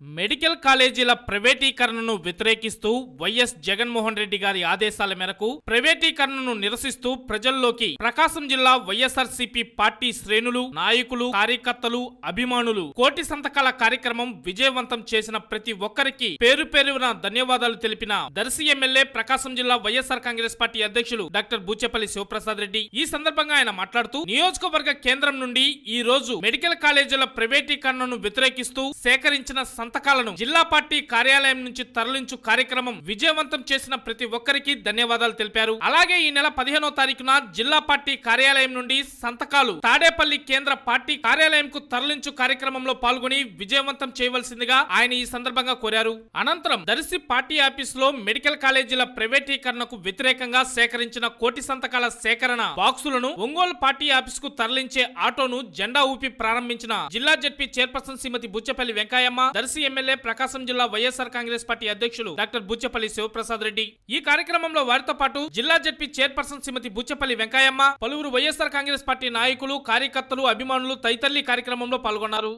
Medical కాలేజీల ప్రైవేటీకరణను వ్యతిరేకిస్తూ YS Jaganmohan Reddy గారి ఆదేశాల మేరకు ప్రైవేటీకరణను నిరసిస్తూ ప్రజల్లోకి ప్రకాశం జిల్లా వైఎస్ఆర్సీపీ పార్టీ శ్రేణులు నాయకులు కార్యకర్తలు అభిమానులు కోటి సంతకాల కార్యక్రమం విజయవంతం చేసిన ప్రతి ఒక్కరికి పేరు పేరున ధన్యవాదాలు తెలిపిన దర్శి ఎమ్మెల్యే ప్రకాశం జిల్లా వైఎస్ఆర్ కాంగ్రెస్ పార్టీ అధ్యక్షులు డాక్టర్ బూచెపల్లి శివప్రసాద్ రెడ్డి ఈ సందర్భంగా ఆయన మాట్లాడుతూ నియోజకవర్గ కేంద్రం నుండి ఈ రోజు మెడికల్ కాలేజీల ప్రైవేటీకరణను వ్యతిరేకిస్తూ సేకరించిన సంతకాలను జిల్లా పార్టీ కార్యాలయం నుంచి తరలించు కార్యక్రమం విజయవంతం చేసిన ప్రతి ఒక్కరికి ధన్యవాదాలు తెలిపారు. అలాగే ఈ నెల పదిహేనో తారీఖున జిల్లా పార్టీ కార్యాలయం నుండి సంతకాలు తాడేపల్లి కేంద్ర పార్టీ కార్యాలయంకు తరలించు కార్యక్రమంలో పాల్గొని విజయవంతం చేయవలసిందిగా ఆయన ఈ సందర్భంగా కోరారు. అనంతరం దర్శి పార్టీ ఆఫీస్లో మెడికల్ కాలేజీల ప్రైవేటీకరణకు వ్యతిరేకంగా సేకరించిన కోటి సంతకాల సేకరణ బాక్సులను ఒంగోలు పార్టీ ఆఫీస్కు తరలించే ఆటోను జెండా ఊపి ప్రారంభించిన జిల్లా ZP chairperson Srimathi Buchapalli Venkayamma Darsi MLA Prakasam జిల్లా వైఎస్ఆర్ కాంగ్రెస్ పార్టీ అధ్యక్షులు డాక్టర్ బుచ్చపల్లి శివప్రసాద్ రెడ్డి. ఈ కార్యక్రమంలో వారితో పాటు జిల్లా జడ్పీ చైర్పర్సన్ శ్రీమతి బుచ్చపల్లి వెంకయ్యమ్మ పలువురు వైఎస్ఆర్ కాంగ్రెస్ పార్టీ నాయకులు కార్యకర్తలు అభిమానులు తదితరులు కార్యక్రమంలో పాల్గొన్నారు.